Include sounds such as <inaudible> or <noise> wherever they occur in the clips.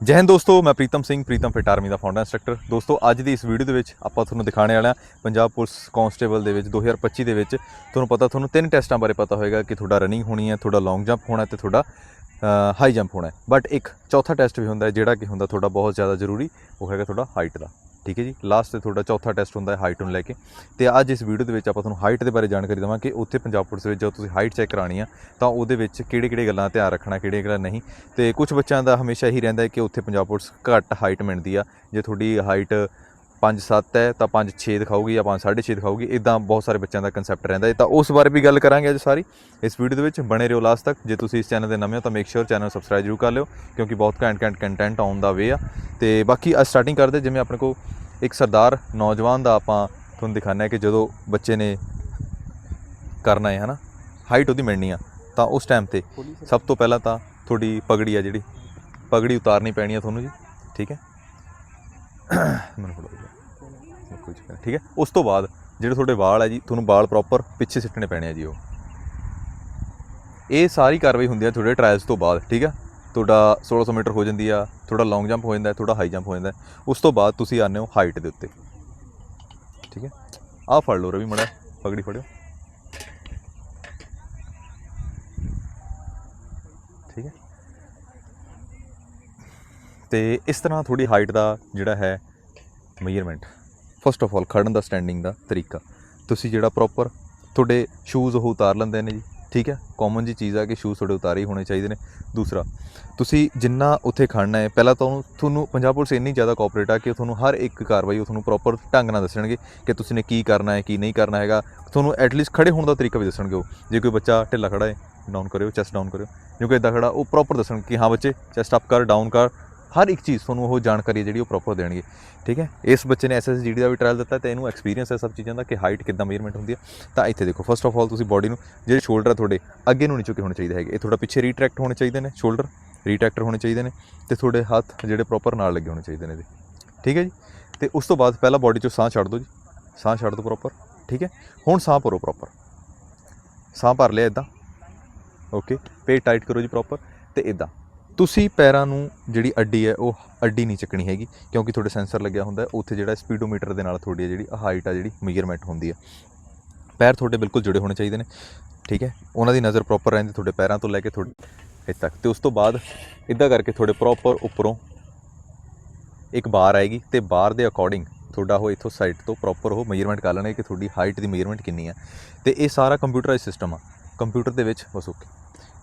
ਜੈ ਹਿੰਦ ਦੋਸਤੋ, ਮੈਂ ਪ੍ਰੀਤਮ ਸਿੰਘ, ਪ੍ਰੀਤਮ ਫਿਟ ਆਰਮੀ ਦਾ ਫਾਊਂਡਰ ਇੰਸਟ੍ਰਕਟਰ ਦੋਸਤੋ, ਅੱਜ ਦੀ ਇਸ ਵੀਡੀਓ ਦੇ ਵਿੱਚ ਆਪਾਂ ਤੁਹਾਨੂੰ ਦਿਖਾਣੇ ਵਾਲਾ ਪੰਜਾਬ ਪੁਲਿਸ ਕਾਂਸਟੇਬਲ ਦੇ ਵਿੱਚ 2025 ਦੇ ਵਿੱਚ। ਤੁਹਾਨੂੰ ਪਤਾ, ਤੁਹਾਨੂੰ ਤਿੰਨ ਟੈਸਟਾਂ ਬਾਰੇ ਪਤਾ ਹੋਏਗਾ ਕਿ ਤੁਹਾਡਾ ਰਨਿੰਗ ਹੋਣੀ ਹੈ, ਤੁਹਾਡਾ ਲੌਂਗ ਜੰਪ ਹੋਣਾ ਤੇ ਤੁਹਾਡਾ ਹਾਈ ਜੰਪ ਹੋਣਾ ਬਟ ਇੱਕ ਚੌਥਾ ਟੈਸਟ ਵੀ ਹੁੰਦਾ ਜਿਹੜਾ ਕਿ ਹੁੰਦਾ ਤੁਹਾਡਾ ਬਹੁਤ ਜ਼ਿਆਦਾ ਜ਼ਰੂਰੀ, ਉਹ ਹੈਗਾ ਤੁਹਾਡਾ ਹਾਈਟ ਦਾ। ਠੀਕ ਹੈ ਜੀ ਲਾਸਟ ਤੇ ਤੁਹਾਡਾ ਚੌਥਾ ਟੈਸਟ ਹੁੰਦਾ ਹੈ ਹਾਈਟ ਨੂੰ ਲੈ ਕੇ। ਤੇ ਅੱਜ ਇਸ ਵੀਡੀਓ ਦੇ ਵਿੱਚ ਆਪਾਂ ਤੁਹਾਨੂੰ ਹਾਈਟ ਦੇ ਬਾਰੇ ਜਾਣਕਾਰੀ ਦੇਵਾਂ ਕਿ ਉੱਥੇ ਪੰਜਾਬ ਪੁਲਿਸ ਵਿੱਚ ਜਦੋਂ ਤੁਸੀਂ ਹਾਈਟ ਚੈੱਕ ਕਰਾਣੀ ਆ, ਤਾਂ ਉਹਦੇ ਵਿੱਚ ਕਿਹੜੇ ਕਿਹੜੇ ਗੱਲਾਂ ਦਾ ਧਿਆਨ ਰੱਖਣਾ ਕਿਹੜੇ ਗੱਲਾਂ ਨਹੀਂ। ਤੇ ਕੁਝ ਬੱਚਿਆਂ ਦਾ ਹਮੇਸ਼ਾ ਹੀ ਰਹਿੰਦਾ ਹੈ ਕਿ ਉੱਥੇ ਪੰਜਾਬ ਪੁਲਿਸ ਘੱਟ ਹਾਈਟ ਮਿਲਦੀ ਆ। ਜੇ ਤੁਹਾਡੀ ਹਾਈਟ 5-7 ਹੈ, ਤਾਂ 5-6 ਦਿਖਾਊਗੀ ਜਾਂ 5-6.5 ਦਿਖਾਊਗੀ। ਇਦਾਂ ਬਹੁਤ ਸਾਰੇ ਬੱਚਿਆਂ ਦਾ ਕਨਸੈਪਟ ਰਹਿੰਦਾ ਹੈ। ਤਾਂ ਉਸ ਬਾਰੇ ਵੀ ਗੱਲ ਕਰਾਂਗੇ ਅੱਜ ਸਾਰੀ। ਇਸ ਵੀਡੀਓ ਦੇ ਵਿੱਚ ਬਣੇ ਰਹੋ ਲਾਸਟ ਤੱਕ। ਜੇ ਤੁਸੀਂ ਇਸ ਚੈਨਲ ਦੇ ਨਵੇਂ ਹੋ, ਤਾਂ ਮੇਕ ਸ਼ੋਰ ਚੈਨਲ ਸਬਸਕ੍ਰਾਈਬ ਜ਼ਰੂਰ ਕਰ ਲਿਓ, ਕਿਉਂਕਿ ਬਹੁਤ ਘੈਂਟ ਘੈਂਟ ਕੰਟੈਂਟ ਆਉਣ ਦਾ ਵੇ ਆ। ਤੇ ਬਾਕੀ ਅੱਜ ਸਟਾਰਟਿੰਗ ਕਰਦੇ ਜਿਵੇਂ ਆਪਣੇ ਕੋਲ ਇੱਕ ਸਰਦਾਰ ਨੌਜਵਾਨ ਦਾ ਆਪਾਂ ਤੁਹਾਨੂੰ ਦਿਖਾਣਾ ਹੈ ਕਿ ਜਦੋਂ ਬੱਚੇ ਨੇ ਕਰਨਾ ਹੈ ਹਨਾ? ਹਾਈਟ ਉਹਦੀ ਮਿਲਣੀ ਆ। ਤਾਂ ਉਸ ਟਾਈਮ ਤੇ ਸਭ ਤੋਂ ਪਹਿਲਾਂ ਤਾਂ ਤੁਹਾਡੀ ਪਗੜੀ ਆ ਜਿਹੜੀ। ਪਗੜੀ ਉਤਾਰਨੀ ਪੈਣੀ ਆ ਤੁਹਾਨੂੰ ਜੀ, ਠੀਕ ਹੈ? <coughs> ਮੈਨੂੰ ਫੜੋ ਜੀ। ਠੀਕ ਹੈ? ਉਸ ਤੋਂ ਬਾਅਦ ਜਿਹੜੇ ਤੁਹਾਡੇ ਵਾਲ ਹੈ ਜੀ, ਤੁਹਾਨੂੰ ਵਾਲ ਪ੍ਰੋਪਰ ਪਿੱਛੇ ਸਿੱਟਣੇ ਪੈਣੇ ਆ ਜੀ ਉਹ। ਇਹ ਸਾਰੀ ਕਾਰਵਾਈ ਹੁੰਦੀ ਆ ਤੁਹਾਡੇ ਟ੍ਰਾਇਲਸ ਤੋਂ ਬਾਅਦ, ਠੀਕ ਹੈ? ਤੁਹਾਡਾ 1600 ਮੀਟਰ ਹੋ ਜਾਂਦੀ ਆ ਤੁਹਾਡਾ ਲੌਂਗ ਜੰਪ ਹੋ ਜਾਂਦਾ ਹੈ, ਹਾਈ ਜੰਪ ਹੋ ਜਾਂਦਾ ਉਸ ਤੋਂ ਬਾਅਦ ਤੁਸੀਂ ਆਉਂਦੇ ਹੋ ਹਾਈਟ ਦੇ ਉੱਤੇ। ਠੀਕ ਹੈ? ਆਹ ਫੜ ਲਓ ਰਵੀ ਮੜਾ ਪਗੜੀ ਫੜਿਓ। ਠੀਕ ਹੈ? ਤੇ ਇਸ ਤਰ੍ਹਾਂ ਤੁਹਾਡੀ ਹਾਈਟ ਦਾ ਜਿਹੜਾ ਹੈ ਮੇਜਰਮੈਂਟ ਫਸਟ ਆਫ ਆਲ ਖੜਨ ਦਾ ਸਟੈਂਡਿੰਗ ਦਾ ਤਰੀਕਾ। ਤੁਸੀਂ ਜਿਹੜਾ ਪ੍ਰੋਪਰ ਤੁਹਾਡੇ ਸ਼ੂਜ਼ ਉਹ ਉਤਾਰ ਲੈਂਦੇ ਨੇ ਜੀ। ਠੀਕ ਹੈ? ਕਾਮਨ ਜੀ ਚੀਜ਼ ਆ ਕਿ ਸ਼ੂਜ਼ ਤੁਹਾਡੇ ਉਤਾਰੇ ਹੀ ਹੋਣੇ ਚਾਹੀਦੇ ਨੇ। ਦੂਸਰਾ, ਤੁਸੀਂ ਜਿੰਨਾ ਉੱਥੇ ਖੜਨਾ ਹੈ, ਪਹਿਲਾਂ ਤਾਂ ਤੁਹਾਨੂੰ ਪੰਜਾਬ ਪੁਲਿਸ ਇੰਨੀ ਜ਼ਿਆਦਾ ਕੋਆਪਰੇਟ ਆ ਕਿ ਤੁਹਾਨੂੰ ਹਰ ਇੱਕ ਕਾਰਵਾਈ ਉਹ ਤੁਹਾਨੂੰ ਪ੍ਰੋਪਰ ਢੰਗ ਨਾਲ ਦੱਸਣਗੇ ਕਿ ਤੁਸੀਂ ਨੇ ਕੀ ਕਰਨਾ ਹੈ, ਕੀ ਨਹੀਂ ਕਰਨਾ ਹੈਗਾ। ਤੁਹਾਨੂੰ ਐਟਲੀਸਟ ਖੜੇ ਹੋਣ ਦਾ ਤਰੀਕਾ ਵੀ ਦੱਸਣਗੇ ਉਹ। ਜੇ ਕੋਈ ਬੱਚਾ ਢਿੱਲਾ ਖੜਾ ਹੈ ਡਾਊਨ ਕਰਿਓ ਚੈਸਟ ਡਾਊਨ ਕਰਿਓ। ਜੇ ਕੋਈ ਇਦਾਂ ਖੜਾ, ਉਹ ਪ੍ਰੋਪਰ ਦੱਸਣ ਕਿ ਹਾਂ ਬੱਚੇ ਚੈਸਟ ਅਪ ਕਰ ਡਾਊਨ ਕਰ। ਹਰ ਇੱਕ ਚੀਜ਼ ਤੁਹਾਨੂੰ ਉਹ ਜਾਣਕਾਰੀ ਹੈ ਜਿਹੜੀ ਉਹ ਪ੍ਰੋਪਰ ਦੇਣਗੇ, ਠੀਕ ਹੈ? ਇਸ ਬੱਚੇ ਨੇ ਐਸਐਸਜੀਡੀ ਦਾ ਵੀ ਟ੍ਰਾਇਲ ਦਿੱਤਾ ਤੇ ਇਹਨੂੰ ਐਕਸਪੀਰੀਅੰਸ ਹੈ ਸਭ ਚੀਜ਼ਾਂ ਦਾ ਕਿ ਹਾਈਟ ਕਿੱਦਾਂ ਮੇਜਰਮੈਂਟ ਹੁੰਦੀ ਹੈ। ਤਾਂ ਇੱਥੇ ਦੇਖੋ ਫਸਟ ਆਫ ਆਲ ਤੁਸੀਂ ਬਾਡੀ ਨੂੰ, ਜਿਹੜੇ ਸ਼ੋਲਡਰ ਤੁਹਾਡੇ, ਅੱਗੇ ਨੂੰ ਨਹੀਂ ਝੁਕੇ ਹੋਣੇ ਚਾਹੀਦੇ ਹੈਗੇ। ਇਹ ਤੁਹਾਡਾ ਪਿੱਛੇ ਰੀਟਰੈਕਟ ਹੋਣੇ ਚਾਹੀਦੇ ਨੇ ਸ਼ੋਲਡਰ ਰੀਟਰੈਕਟਰ ਹੋਣੇ ਚਾਹੀਦੇ ਨੇ ਤੇ ਤੁਹਾਡੇ ਹੱਥ ਜਿਹੜੇ ਪ੍ਰੋਪਰ ਨਾਲ ਲੱਗੇ ਹੋਣੇ ਚਾਹੀਦੇ ਨੇ ਇਹਦੇ, ਠੀਕ ਹੈ ਜੀ? ਤੇ ਉਸ ਤੋਂ ਬਾਅਦ ਪਹਿਲਾਂ ਬਾਡੀ ਚੋਂ ਸਾਹ ਛੱਡ ਦਿਓ ਜੀ, ਸਾਹ ਛੱਡ ਦਿਓ ਪ੍ਰੋਪਰ ਠੀਕ ਹੈ? ਹੁਣ ਸਾਹ ਭਰੋ ਪ੍ਰੋਪਰ ਸਾਹ ਭਰ ਲਿਆ ਇਦਾਂ ਓਕੇ ਪੇਟ ਟਾਈਟ ਕਰੋ ਜੀ ਪ੍ਰੋਪਰ ਤੇ ਇਦਾਂ ਤੁਸੀਂ ਪੈਰਾਂ ਨੂੰ ਜਿਹੜੀ ਅੱਡੀ ਹੈ, ਉਹ ਅੱਡੀ ਨਹੀਂ ਚੱਕਣੀ ਹੈਗੀ, ਕਿਉਂਕਿ ਤੁਹਾਡੇ ਸੈਂਸਰ ਲੱਗਿਆ ਹੁੰਦਾ ਉੱਥੇ ਜਿਹੜਾ ਸਪੀਡੋਮੀਟਰ ਦੇ ਨਾਲ ਤੁਹਾਡੀ ਜਿਹੜੀ ਹਾਈਟ ਆ, ਜਿਹੜੀ ਮੇਜਰਮੈਂਟ ਹੁੰਦੀ ਹੈ। ਪੈਰ ਤੁਹਾਡੇ ਬਿਲਕੁਲ ਜੁੜੇ ਹੋਣੇ ਚਾਹੀਦੇ ਨੇ, ਠੀਕ ਹੈ? ਉਹਨਾਂ ਦੀ ਨਜ਼ਰ ਪ੍ਰੋਪਰ ਰਹਿੰਦੀ, ਤੁਹਾਡੇ ਪੈਰਾਂ ਤੋਂ ਲੈ ਕੇ ਤੁਹਾਡੇ ਇੱਥੇ ਤੱਕ। ਤੇ ਉਸ ਤੋਂ ਬਾਅਦ ਇਦਾਂ ਕਰਕੇ ਤੁਹਾਡੇ ਪ੍ਰੋਪਰ ਉੱਪਰੋਂ ਇੱਕ ਬਾਰ ਆਏਗੀ, ਤੇ ਬਾਰ ਦੇ ਅਕੋਰਡਿੰਗ ਤੁਹਾਡਾ ਉਹ ਇਥੋਂ ਸਾਈਡ ਤੋਂ ਪ੍ਰੋਪਰ ਉਹ ਮੇਜਰਮੈਂਟ ਕਰ ਲੈਣਗੇ ਕਿ ਤੁਹਾਡੀ ਹਾਈਟ ਦੀ ਮੇਜਰਮੈਂਟ ਕਿੰਨੀ ਹੈ। ਤੇ ਇਹ ਸਾਰਾ ਕੰਪਿਊਟਰਾਈਜ਼ ਸਿਸਟਮ ਆ। ਕੰਪਿਊਟਰ ਦੇ ਵਿੱਚ ਬਸ ਓਕੇ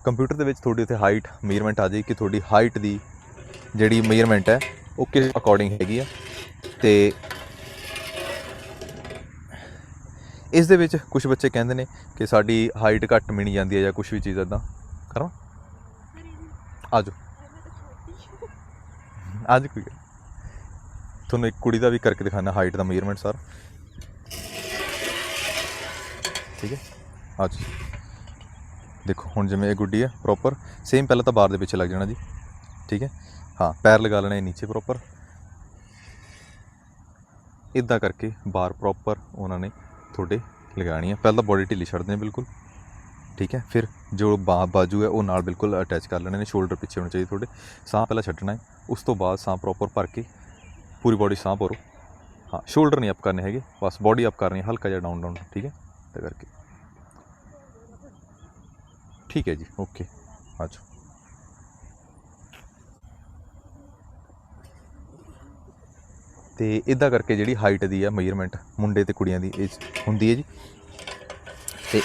ਕੰਪਿਊਟਰ ਦੇ ਵਿੱਚ ਤੁਹਾਡੀ ਉੱਥੇ ਹਾਈਟ ਮੇਜਰਮੈਂਟ ਆ ਜਾਏਗੀ ਕਿ ਤੁਹਾਡੀ ਹਾਈਟ ਦੀ ਜਿਹੜੀ ਮੇਜਰਮੈਂਟ ਹੈ, ਉਹ ਕਿਸ ਅਕੋਰਡਿੰਗ ਹੈਗੀ ਆ। ਤੇ ਇਸ ਦੇ ਵਿੱਚ ਕੁਝ ਬੱਚੇ ਕਹਿੰਦੇ ਨੇ ਕਿ ਸਾਡੀ ਹਾਈਟ ਘੱਟ ਮਿਣੀ ਜਾਂਦੀ ਹੈ ਜਾਂ ਕੁਝ ਵੀ ਚੀਜ਼ ਇਦਾਂ ਕਰਾਂ ਆਜੋ। ਅੱਜ ਕੋਈ ਤੁਹਾਨੂੰ ਇੱਕ ਕੁੜੀ ਦਾ ਵੀ ਕਰਕੇ ਦਿਖਾਣਾ ਹਾਈਟ ਦਾ ਮੇਜਰਮੈਂਟ ਸਰ ਠੀਕ ਹੈ? ਆਜੋ। ਦੇਖੋ, ਹੁਣ ਜਿਵੇਂ ਇਹ ਗੁੱਡੀ ਹੈ ਪ੍ਰੋਪਰ ਸੇਮ ਪਹਿਲਾਂ ਤਾਂ ਬਾਰ ਦੇ ਪਿੱਛੇ ਲੱਗ ਜਾਣਾ ਜੀ। ਠੀਕ ਹੈ? ਹਾਂ, ਪੈਰ ਲਗਾ ਲੈਣੇ ਨੀਚੇ ਪ੍ਰੋਪਰ ਇਦਾਂ ਕਰਕੇ ਬਾਰ ਪ੍ਰੋਪਰ ਉਹਨਾਂ ਨੇ ਤੁਹਾਡੇ ਲਗਾਣੀ ਹੈ ਪਹਿਲਾਂ ਤਾਂ ਬੋਡੀ ਢਿੱਲੀ ਛੱਡਦੇ ਨੇ ਬਿਲਕੁਲ। ਠੀਕ ਹੈ? ਫਿਰ ਜੋ ਬਾਜੂ ਹੈ, ਉਹ ਨਾਲ ਬਿਲਕੁਲ ਅਟੈਚ ਕਰ ਲੈਣੇ ਨੇ ਸ਼ੋਲਡਰ ਪਿੱਛੇ ਹੋਣੇ ਚਾਹੀਦੇ ਤੁਹਾਡੇ। ਸਾਹ ਪਹਿਲਾਂ ਛੱਡਣਾ ਹੈ, ਉਸ ਤੋਂ ਬਾਅਦ ਸਾਹ ਪ੍ਰੋਪਰ ਭਰ ਕੇ ਪੂਰੀ ਬੋਡੀ ਸਾਹ ਭਰੋ। ਹਾਂ ਸ਼ੋਲਡਰ ਨਹੀਂ ਅਪ ਕਰਨੇ ਹੈਗੇ, ਬਸ ਬੋਡੀ ਅਪ ਕਰਨੀ ਹੈ ਹਲਕਾ ਜਿਹਾ ਡਾਊਨ ਡਾਊਨ ਠੀਕ ਹੈ? ਤਾਂ ਕਰਕੇ। ਠੀਕ ਹੈ ਜੀ, ਓਕੇ। ਆਜੋ ਤੇ ਇਦਾਂ ਕਰਕੇ ਜਿਹੜੀ ਹਾਈਟ ਦੀ ਆ ਮੇਜਰਮੈਂਟ ਮੁੰਡੇ ਤੇ ਕੁੜੀਆਂ ਦੀ, ਇਹ 'ਚ ਹੁੰਦੀ ਹੈ ਜੀ। ਤੇ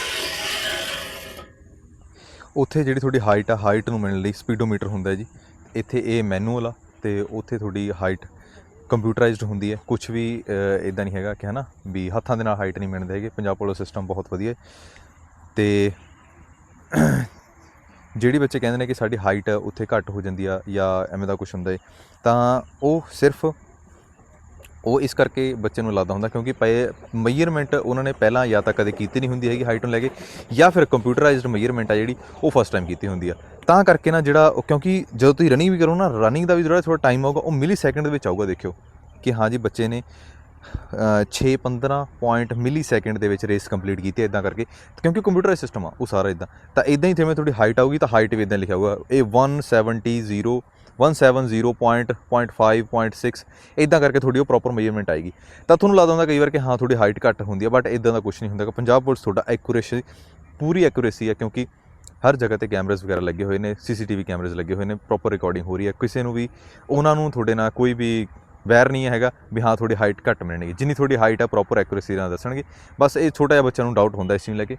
ਉੱਥੇ ਜਿਹੜੀ ਤੁਹਾਡੀ ਹਾਈਟ ਆ ਹਾਈਟ ਨੂੰ ਮਿਲਣ ਲਈ ਸਪੀਡੋਮੀਟਰ ਹੁੰਦਾ ਜੀ। ਇੱਥੇ ਇਹ ਮੈਨੂਅਲ ਆ ਤੇ ਉੱਥੇ ਤੁਹਾਡੀ ਹਾਈਟ ਕੰਪਿਊਟਰਾਈਜ਼ਡ ਹੁੰਦੀ ਹੈ। ਕੁਝ ਵੀ ਇਦਾਂ ਨਹੀਂ ਹੈਗਾ ਕਿ ਹਨਾ, ਵੀ ਹੱਥਾਂ ਦੇ ਨਾਲ ਹਾਈਟ ਨਹੀਂ ਮਿਲਦੇ ਹੈਗੇ। ਪੰਜਾਬ ਪੁਲਿਸ ਸਿਸਟਮ ਬਹੁਤ ਵਧੀਆ ਹੈ। ਤੇ ਜਿਹੜੀ ਬੱਚੇ ਕਹਿੰਦੇ ਨੇ ਕਿ ਸਾਡੀ ਹਾਈਟ ਉੱਥੇ ਘੱਟ ਹੋ ਜਾਂਦੀ ਆ ਜਾਂ ਐਵੇਂ ਦਾ ਕੁਝ ਹੁੰਦਾ ਹੈ ਤਾਂ ਉਹ ਸਿਰਫ ਉਹ ਇਸ ਕਰਕੇ ਬੱਚੇ ਨੂੰ ਲੱਗਦਾ ਹੁੰਦਾ ਕਿਉਂਕਿ ਪਏ ਮੇਜਰਮੈਂਟ ਉਹਨਾਂ ਨੇ ਪਹਿਲਾਂ ਜਾਂ ਤਾਂ ਕਦੇ ਕੀਤੀ ਨਹੀਂ ਹੁੰਦੀ ਹੈਗੀ ਹਾਈਟ ਨੂੰ ਲੈ ਕੇ, ਜਾਂ ਫਿਰ ਕੰਪਿਊਟਰਾਈਜ਼ਡ ਮੇਜਰਮੈਂਟ ਆ ਜਿਹੜੀ, ਉਹ ਫਸਟ ਟਾਈਮ ਕੀਤੀ ਹੁੰਦੀ ਆ। ਤਾਂ ਕਰਕੇ ਨਾ ਜਿਹੜਾ ਉਹ- ਕਿਉਂਕਿ ਜਦੋਂ ਤੁਸੀਂ ਰਨਿੰਗ ਵੀ ਕਰੋ ਨਾ ਰਨਿੰਗ ਦਾ ਵੀ ਜਿਹੜਾ ਥੋੜਾ ਟਾਈਮ ਆਊਗਾ, ਉਹ ਮਿਲੀ ਸੈਕਿੰਡ ਦੇ ਵਿੱਚ ਆਊਗਾ, ਦੇਖਿਓ। ਕਿ ਹਾਂ ਜੀ, ਬੱਚੇ ਨੇ 6 15 ਪੁਆਇੰਟ ਮਿਲੀ ਸੈਕਿੰਡ ਦੇ ਵਿੱਚ ਰੇਸ ਕੰਪਲੀਟ ਕੀਤੀ ਇਦਾਂ ਕਰਕੇ। ਕਿਉਂਕਿ ਕੰਪਿਊਟਰ ਸਿਸਟਮ ਆ, ਉਹ ਸਾਰਾ ਇਦਾਂ ਤਾਂ ਇਦਾਂ ਹੀ ਜਿਵੇਂ ਤੁਹਾਡੀ ਹਾਈਟ ਆਊਗੀ ਤਾਂ ਹਾਈਟ ਵੀ ਇਦਾਂ ਲਿਖਿਆ ਹੋਊਗਾ। ਇਹ 170 170.5.6 ਇਦਾਂ ਕਰਕੇ ਤੁਹਾਡੀ ਉਹ ਪ੍ਰੋਪਰ ਮੇਜਰਮੈਂਟ ਆਏਗੀ। ਤਾਂ ਤੁਹਾਨੂੰ ਲੱਗਦਾ ਹੁੰਦਾ ਕਈ ਵਾਰ ਕਿ ਹਾਂ, ਤੁਹਾਡੀ ਹਾਈਟ ਘੱਟ ਹੁੰਦੀ ਹੈ ਬਟ ਇਦਾਂ ਦਾ ਕੁਝ ਨਹੀਂ ਹੁੰਦਾ। ਗਾ। ਪੰਜਾਬ ਪੁਲਿਸ ਤੁਹਾਡਾ ਐਕੂਰੇਸੀ ਪੂਰੀ ਐਕੂਰੇਸੀ ਹੈ ਕਿਉਂਕਿ ਹਰ ਜਗ੍ਹਾ ਤੇ ਕੈਮਰਾਸ ਵਗੈਰਾ ਲੱਗੇ ਹੋਏ ਨੇ ਸੀਸੀਟੀਵੀ ਕੈਮਰਾਸ ਲੱਗੇ ਹੋਏ ਨੇ ਪ੍ਰੋਪਰ ਰਿਕਾਰਡਿੰਗ ਹੋ ਰਹੀ ਹੈ ਕਿਸੇ ਨੂੰ ਵੀ, ਉਹਨਾਂ ਨੂੰ ਤੁਹਾਡੇ ਨਾਲ ਕੋਈ ਵੀ ਵੈਰ ਨਹੀਂ ਹੈਗਾ ਵੀ ਹਾਂ ਤੁਹਾਡੀ ਹਾਈਟ ਘੱਟ ਮਿਲਣਗੀ ਜਿੰਨੀ ਤੁਹਾਡੀ ਹਾਈਟ ਆ ਪ੍ਰੋਪਰ ਐਕੂਰੇਸੀ ਨਾਲ ਦੱਸਣਗੇ। ਬਸ ਇਹ ਛੋਟਾ ਜਿਹਾ ਬੱਚਾ ਨੂੰ ਡਾਊਟ ਹੁੰਦਾ ਇਸ ਨੂੰ ਲੈ ਕੇ।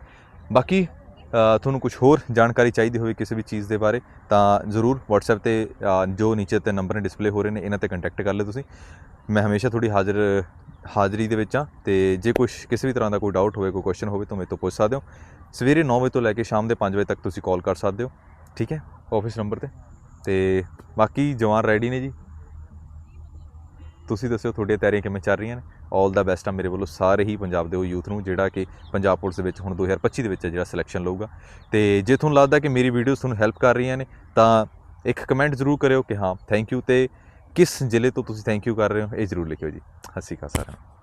ਬਾਕੀ ਤੁਹਾਨੂੰ ਕੁਝ ਹੋਰ ਜਾਣਕਾਰੀ ਚਾਹੀਦੀ ਹੋਵੇ ਕਿਸੇ ਵੀ ਚੀਜ਼ ਦੇ ਬਾਰੇ, ਤਾਂ ਜ਼ਰੂਰ WhatsApp ਤੇ ਜੋ ਨੀਚੇ ਤੇ ਨੰਬਰ ਨੇ ਡਿਸਪਲੇ ਹੋ ਰਹੇ ਨੇ, ਇਹਨਾਂ ਤੇ ਕੰਟੈਕਟ ਕਰ ਲਿਓ ਤੁਸੀਂ। ਮੈਂ ਹਮੇਸ਼ਾ ਤੁਹਾਡੀ ਹਾਜ਼ਰ, ਹਾਜ਼ਰੀ ਦੇ ਵਿੱਚ ਹਾਂ, ਤੇ ਜੇ ਕੁਝ ਕਿਸੇ ਵੀ ਤਰ੍ਹਾਂ ਦਾ ਕੋਈ ਡਾਊਟ ਹੋਵੇ, ਕੋਈ ਕੁਐਸਚਨ ਹੋਵੇ, ਤਾਂ ਮੇਰੇ ਤੋਂ ਪੁੱਛ ਸਕਦੇ ਹੋ। ਸਵੇਰੇ 9 ਵਜੇ ਤੋਂ ਲੈ ਕੇ ਸ਼ਾਮ ਦੇ 5 ਵਜੇ ਤੱਕ ਤੁਸੀਂ ਕਾਲ ਕਰ ਸਕਦੇ ਹੋ। ਠੀਕ ਹੈ? ਆਫਿਸ ਨੰਬਰ ਤੇ। ਤੇ ਬਾਕੀ ਜਵਾਨ ਰੈਡੀ ਨੇ ਜੀ? ਤੁਸੀਂ ਦੱਸਿਓ ਤੁਹਾਡੀਆਂ ਤਿਆਰੀਆਂ ਕਿਵੇਂ ਚੱਲ ਰਹੀਆਂ ਨੇ? ਆਲ ਦਾ ਬੈਸਟ ਆ ਮੇਰੇ ਵੱਲੋਂ ਸਾਰੇ ਹੀ ਪੰਜਾਬ ਦੇ ਉਹ ਯੂਥ ਨੂੰ, ਜਿਹੜਾ ਕਿ ਪੰਜਾਬ ਪੁਲਿਸ ਦੇ ਵਿੱਚ ਹੁਣ 2025 ਦੇ ਵਿੱਚ ਜਿਹੜਾ ਸਿਲੈਕਸ਼ਨ ਲਊਗਾ। ਤੇ ਜੇ ਤੁਹਾਨੂੰ ਲੱਗਦਾ ਕਿ ਮੇਰੀ ਵੀਡੀਓਜ਼ ਤੁਹਾਨੂੰ ਹੈਲਪ ਕਰ ਰਹੀਆਂ ਨੇ, ਤਾਂ ਇੱਕ ਕਮੈਂਟ ਜ਼ਰੂਰ ਕਰਿਓ ਕਿ ਹਾਂ ਥੈਂਕ ਯੂ ਤੇ ਕਿਸ ਜ਼ਿਲ੍ਹੇ ਤੋਂ ਤੁਸੀਂ ਥੈਂਕ ਯੂ ਕਰ ਰਹੇ ਹੋ, ਇਹ ਜ਼ਰੂਰ ਲਿਖਿਓ ਜੀ। ਸਤਿ ਸ਼੍ਰੀ ਅਕਾਲ ਸਾਰਿਆਂ ਨੂੰ।